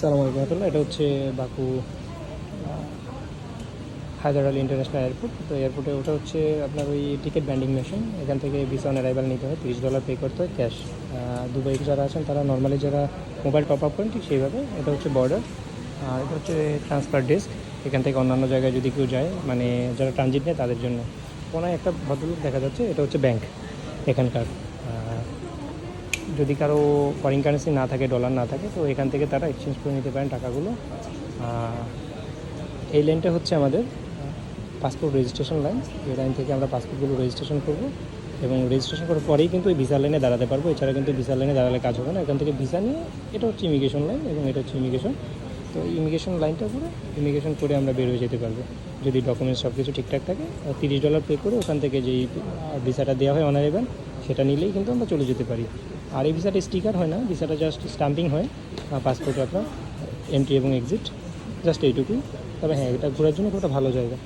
সালাম আলাইকুম রহমতুল্লাহ। এটা হচ্ছে Baku Heydar Ali international airport. তো এয়ারপোর্টে ওটা হচ্ছে আপনার ওই টিকিট ব্যান্ডিং মেশিন। এখান থেকে ভিসা অন অ্যারাইভাল নিতে হয়, তিরিশ ডলার পে করতে হয় ক্যাশ দুবাই যারা আছেন, তারা নর্মালি যারা মোবাইল টপ আপ করেন, ঠিক সেইভাবে এটা হচ্ছে বর্ডার আর এটা হচ্ছে ট্রান্সফার ডেস্ক এখান থেকে অন্যান্য জায়গায় যদি কেউ যায় মানে যারা ট্রানজিট নেয়, তাদের জন্য। কোনো একটা ভদ্রলোক দেখা যাচ্ছে, এটা হচ্ছে ব্যাংক এখানকার। যদি কারও ফরেন কারেন্সি না থাকে ডলার না থাকে, তো এখান থেকে তারা এক্সচেঞ্জ করে নিতে পারেন টাকাগুলো। এই লাইনটা হচ্ছে আমাদের পাসপোর্ট রেজিস্ট্রেশন লাইন এই লাইন থেকে আমরা পাসপোর্টগুলো রেজিস্ট্রেশন করব এবং রেজিস্ট্রেশন করার পরেই কিন্তু এই ভিসা লাইনে দাঁড়াতে পারব। এছাড়া কিন্তু ভিসা লাইনে দাঁড়ালে কাজ হবে না। এখান থেকে ভিসা নিয়ে, এটা হচ্ছে ইমিগ্রেশন লাইন এবং এটা হচ্ছে ইমিগ্রেশন তো ইমিগ্রেশন লাইনটা করে ইমিগ্রেশন করে আমরা বের হয়ে যেতে পারব। যদি ডকুমেন্টস সব কিছু ঠিকঠাক থাকে তিরিশ ডলার পে করে ওখান থেকে যেই ভিসাটা দেওয়া হয় অনারেবল সেটা নিলেই কিন্তু আমরা চলে যেতে পারি। আর এই ভিসাটা স্টিকার হয় না, ভিসাটা জাস্ট স্টাম্পিং হয় পাসপোর্ট আপনার এন্ট্রি এবং এক্সিট জাস্ট এইটুকুই। তবে হ্যাঁ এটা ঘোরার জন্য খুব একটা ভালো জায়গা।